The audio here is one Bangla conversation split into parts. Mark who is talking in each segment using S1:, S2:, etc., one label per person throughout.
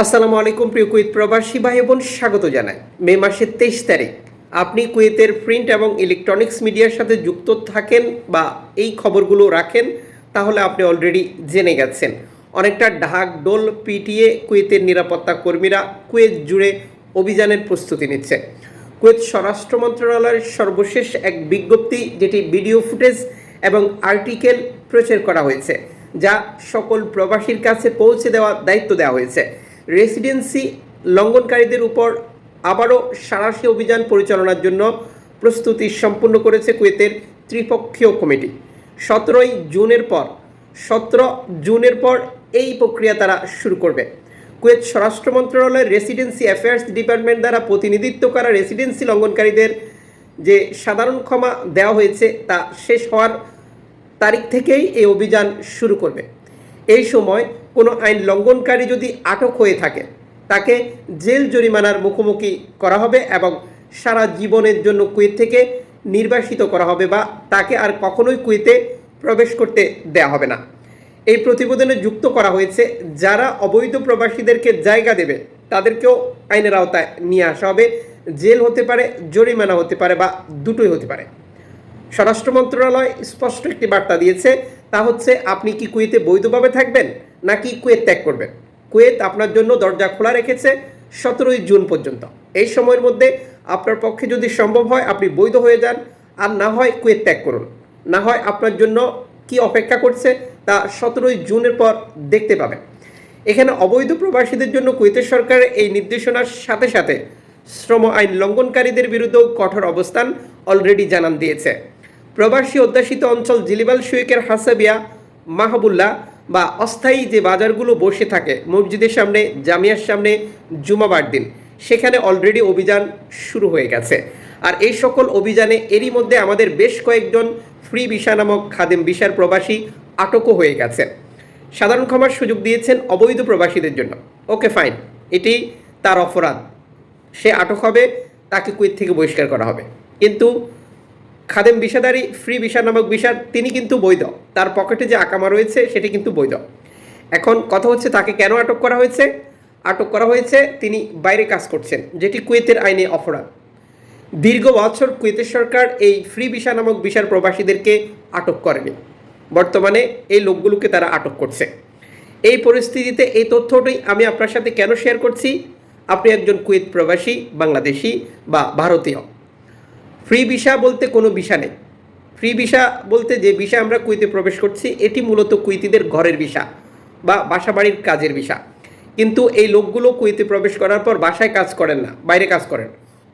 S1: আসসালামু আলাইকুম, প্রিয় কুয়েত প্রবাসী ভাই বোন স্বাগত জানাই। মে মাসের তেইশ তারিখ। আপনি কুয়েতের প্রিন্ট এবং ইলেকট্রনিক্স মিডিয়ার সাথে যুক্ত থাকেন বা এই খবরগুলো রাখেন, তাহলে আপনি অলরেডি জেনে গেছেন। অনেকটা ঢাক ডোল পিটিয়ে কুয়েতের নিরাপত্তা কর্মীরা কুয়েত জুড়ে অভিযানের প্রস্তুতি নিচ্ছে। কুয়েত স্বরাষ্ট্র মন্ত্রণালয়ের সর্বশেষ এক বিজ্ঞপ্তি, যেটি ভিডিও ফুটেজ এবং আর্টিকেল প্রচার করা হয়েছে, যা সকল প্রবাসীর কাছে পৌঁছে দেওয়ার দায়িত্ব দেওয়া হয়েছে। রেসিডেন্সি লঙ্ঘনকারীদের উপর আবারও সারাশি অভিযান পরিচালনার জন্য প্রস্তুতি সম্পূর্ণ করেছে কুয়েতের ত্রিপক্ষীয় কমিটি। সতেরোই জুনের পর, সতেরো জুনের পর এই প্রক্রিয়া তারা শুরু করবে। কুয়েত স্বরাষ্ট্র মন্ত্রণালয়ের রেসিডেন্সি অ্যাফেয়ার্স ডিপার্টমেন্ট দ্বারা প্রতিনিধিত্ব করা রেসিডেন্সি লঙ্ঘনকারীদের যে সাধারণ ক্ষমা দেওয়া হয়েছে তা শেষ হওয়ার তারিখ থেকেই এই অভিযান শুরু করবে। এই সময় কোনো আইন লঙ্ঘনকারী যদি আটক হয়ে থাকে, তাকে জেল জরিমানার মুখোমুখি করা হবে এবং সারা জীবনের জন্য কুয়েত থেকে নির্বাসিত করা হবে বা তাকে আর কখনোই কুয়েতে প্রবেশ করতে দেয়া হবে না। এই প্রতিবেদনে যুক্ত করা হয়েছে, যারা অবৈধ প্রবাসীদেরকে জায়গা দেবে, তাদেরকেও আইনের আওতায় নিয়ে আসা হবে। জেল হতে পারে, জরিমানা হতে পারে বা দুটোই হতে পারে। স্বরাষ্ট্র মন্ত্রণালয় স্পষ্ট একটি বার্তা দিয়েছে, তা হচ্ছে, আপনি কি কুয়েতে বৈধভাবে থাকবেন? নাকি কুয়েত ত্যাগ করবেন? কুয়েত আপনার জন্য দরজা খোলা রেখেছে সতেরোই জুন পর্যন্ত। এই সময়ের মধ্যে আপনার পক্ষে যদি সম্ভব হয়, আপনি বৈধ হয়ে যান। আর না হয় কুয়েত ত্যাগ করুন। না হয় আপনার জন্য কি অপেক্ষা করছে তা সতেরোই জুনের পর দেখতে পাবেন। এখানে অবৈধ প্রবাসীদের জন্য কুয়েতের সরকারের এই নির্দেশনার সাথে সাথে শ্রম আইন লঙ্ঘনকারীদের বিরুদ্ধেও কঠোর অবস্থান অলরেডি জানান দিয়েছে। প্রবাসী অধ্যাসিত অঞ্চল জিলিবাল শুয়েকের হাসাবিয়া মাহবুল্লাহ বা অস্থায়ী যে বাজারগুলো বসে থাকে, মসজিদের সামনে, জামিয়ার সামনে জুমাবার দিন, সেখানে অলরেডি অভিযান শুরু হয়ে গেছে। আর এই সকল অভিযানে এরই মধ্যে আমাদের বেশ কয়েকজন ফ্রি ভিসা নামক খাদেম ভিসার প্রবাসী আটকও হয়ে গেছে। সাধারণ ক্ষমার সুযোগ দিয়েছেন অবৈধ প্রবাসীদের জন্য। ওকে ফাইন এটি তার অপরাধ। সে আটক হবে, তাকে কুয়েত থেকে বহিষ্কার করা হবে। কিন্তু খাদেম বিষাদারি, ফ্রি ভিসা নামক বিষার তিনি কিন্তু বৈধ। তার পকেটে যে আকামা রয়েছে, সেটি কিন্তু বৈধ। এখন কথা হচ্ছে, তাকে কেন আটক করা হয়েছে? আটক করা হয়েছে, তিনি বাইরে কাজ করছেন, যেটি কুয়েতের আইনে অপরাধ। দীর্ঘ বছর কুয়েতের সরকার এই ফ্রি ভিসা নামক ভিসার প্রবাসীদেরকে আটক করেনি। বর্তমানে এই লোকগুলোকে তারা আটক করছে। এই পরিস্থিতিতে এই তথ্যটাই আমি আপনার সাথে কেন শেয়ার করছি? আপনি একজন কুয়েত প্রবাসী, বাংলাদেশি বা ভারতীয়। ফ্রি ভিসা বলতে কোনো ভিসা নেই। ফ্রি ভিসা বলতে যে ভিসা আমরা কুইতে প্রবেশ করছি, এটি মূলত কুইতিদের ঘরের ভিসা বা বাসা বাড়ির কাজের ভিসা। কিন্তু এই লোকগুলো কুইতে প্রবেশ করার পর বাসায় কাজ করেন না, বাইরে কাজ করেন।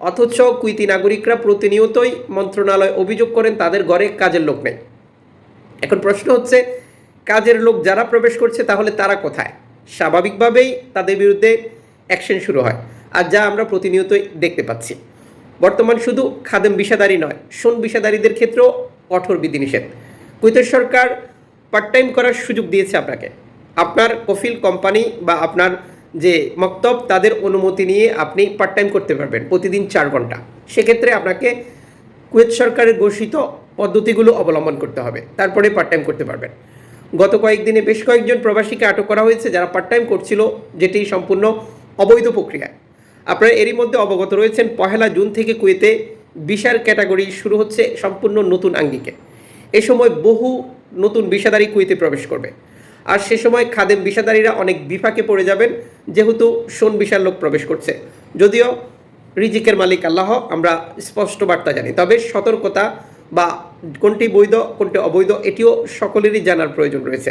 S1: অথচ কুইতি নাগরিকরা প্রতিনিয়তই মন্ত্রণালয় অভিযোগ করেন, তাদের ঘরে কাজের লোক নেই। এখন প্রশ্ন হচ্ছে, কাজের লোক যারা প্রবেশ করছে, তাহলে তারা কোথায়? স্বাভাবিকভাবেই তাদের বিরুদ্ধে অ্যাকশন শুরু হয়। আর যা আমরা প্রতিনিয়তই দেখতে পাচ্ছি। বর্তমান শুধু খাদেম বিষাদারি নয়, সোন বিষাদারীদের ক্ষেত্রেও কঠোর বিধিনিষেধ। কুয়েতের সরকার পার্ট টাইম করার সুযোগ দিয়েছে আপনাকে। আপনার কফিল কোম্পানি বা আপনার যে মক্তব, তাদের অনুমতি নিয়ে আপনি পার্ট টাইম করতে পারবেন, প্রতিদিন চার ঘণ্টা। সেক্ষেত্রে আপনাকে কুয়েত সরকারের ঘোষিত পদ্ধতিগুলো অবলম্বন করতে হবে, তারপরে পার্ট টাইম করতে পারবেন। গত কয়েকদিনে বেশ কয়েকজন প্রবাসীকে আটক করা হয়েছে, যারা পার্ট টাইম করছিল, যেটি সম্পূর্ণ অবৈধ প্রক্রিয়া আপনারা এরই মধ্যে অবগত রয়েছেন, পহেলা জুন থেকে কুয়েতে বিশার ক্যাটাগরি শুরু হচ্ছে সম্পূর্ণ নতুন আঙ্গিকে। এ সময় বহু নতুন বিষাদারি কুয়েতে প্রবেশ করবে। আর সে সময় খাদেম বিষাদারীরা অনেক বিপাকে পড়ে যাবেন, যেহেতু সোন বিশাল লোক প্রবেশ করছে। যদিও রিজিকের মালিক আল্লাহ, আমরা স্পষ্ট বার্তা জানি। তবে সতর্কতা বা কোনটি বৈধ, কোনটি অবৈধ, এটিও সকলেরই জানার প্রয়োজন রয়েছে।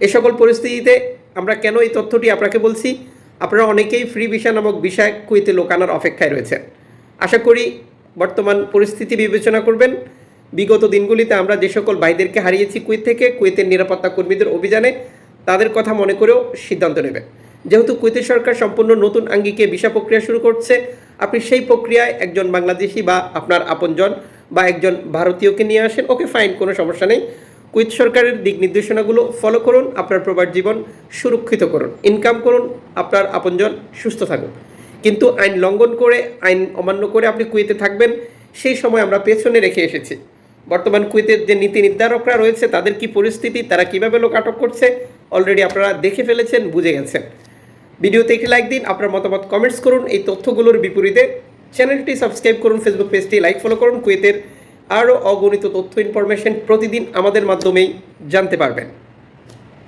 S1: এ সকল পরিস্থিতিতে আমরা কেন এই তথ্যটি আপনাকে বলছি? আপনারা অনেকেই ফ্রি ভিসা নামক বিষয় কুইতে লোকানোর অপেক্ষায় রয়েছেন। আশা করি বর্তমান পরিস্থিতি বিবেচনা করবেন। বিগত দিনগুলিতে আমরা যে সকল ভাইদেরকে হারিয়েছি কুয়েত থেকে কুয়েতের নিরাপত্তা কর্মীদের অভিযানে, তাদের কথা মনে করেও সিদ্ধান্ত নেবেন। যেহেতু কুয়েতের সরকার সম্পূর্ণ নতুন আঙ্গিকে ভিসা প্রক্রিয়া শুরু করছে, আপনি সেই প্রক্রিয়ায় একজন বাংলাদেশি বা আপনার আপনজন বা একজন ভারতীয়কে নিয়ে আসেন, ওকে ফাইন, কোনো সমস্যা নেই। কুয়েত সরকারের দিক নির্দেশনাগুলো ফলো করুন, আপনার প্রবাস জীবন সুরক্ষিত করুন ইনকাম করুন, আপনার আপনজন সুস্থ থাকুন কিন্তু আইন লঙ্ঘন করে, আইন অমান্য করে আপনি কুয়েতে থাকবেন, সেই সময় আমরা পেছনে রেখে এসেছি। বর্তমান কুয়েতের যে নীতি নির্ধারকরা রয়েছে, তাদের কি পরিস্থিতি, তারা কীভাবে লোক আটক করছে অলরেডি আপনারা দেখে ফেলেছেন, বুঝে গেছেন। ভিডিওতে একটি লাইক দিন, আপনার মতামত কমেন্টস করুন, এই তথ্যগুলোর বিপরীতে। চ্যানেলটি সাবস্ক্রাইব করুন ফেসবুক পেজটি লাইক ফলো করুন, কুয়েতের আরও অগণিত তথ্য ইনফরমেশন প্রতিদিন আমাদের মাধ্যমেই জানতে পারবেন।